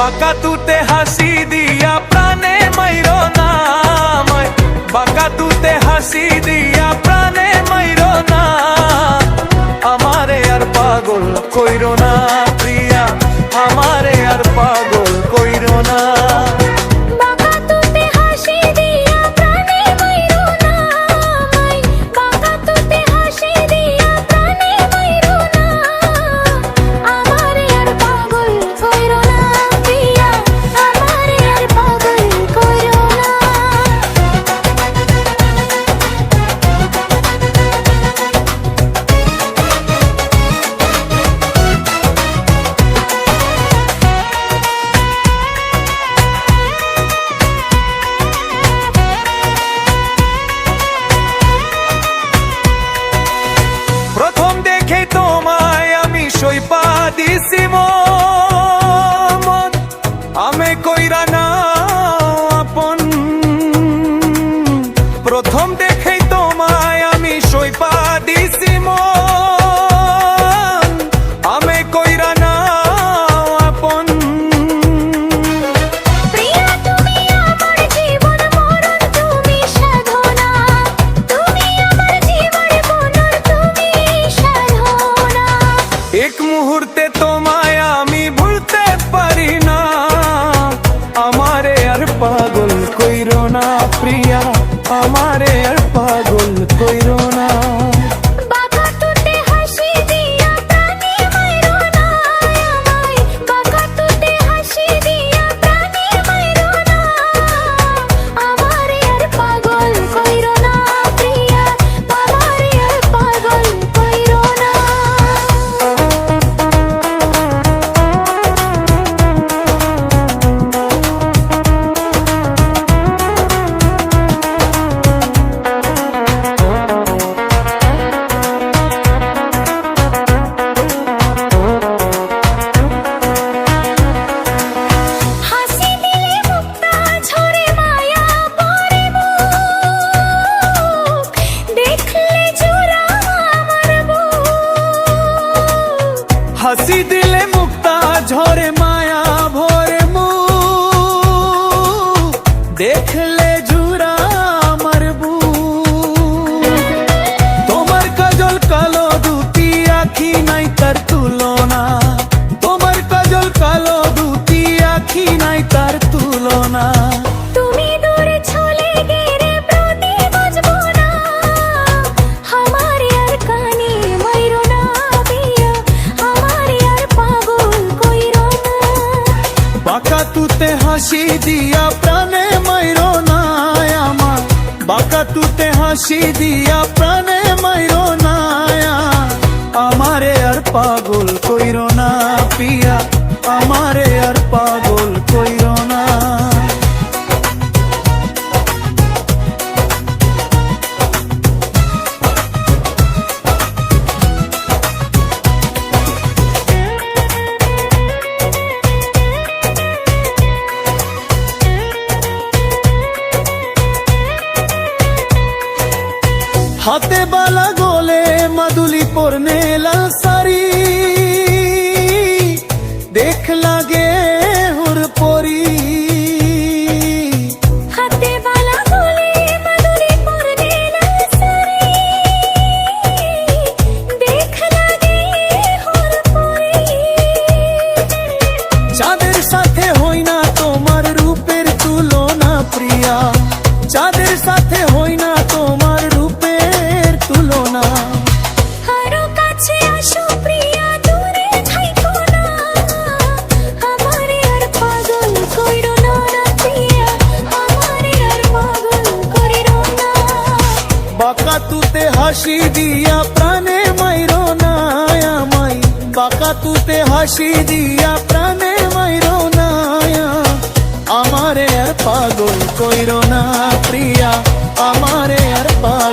বাঁকা তুতে হাসি দিয়া প্রাণে মাইর না বাঁকা তুতে হাসি দিয়া প্রাণে মাইর না। আমারে আর পাগল কইর না প্রিয়া, আমারে আর পাগল দিছি মন। আমি কইরা না দেখলে জুরা আমার তোমার কাজল কালো দুটি আখি নাই তার তুলনা তোমার কাজল কালো দুটি আখি নাই তার তুলনা তুতে হাসি দিয়া প্রাণে তুতে হাসি দিয়া প্রাণে মাইরো নায়া আমারে আর পাগল কইরো না পিয়া। আমারে আর পাগল কইরো হাতে বালা গোলে মাদুলি পর মেলা তুতে হাসি দিয়া প্রাণে মাইর না আমাই বাঁকা তুতে হাসি দিয়া প্রাণে মাইর না আমারে আর পাগল কইরো না প্রিয়া, আমারে আর পাগল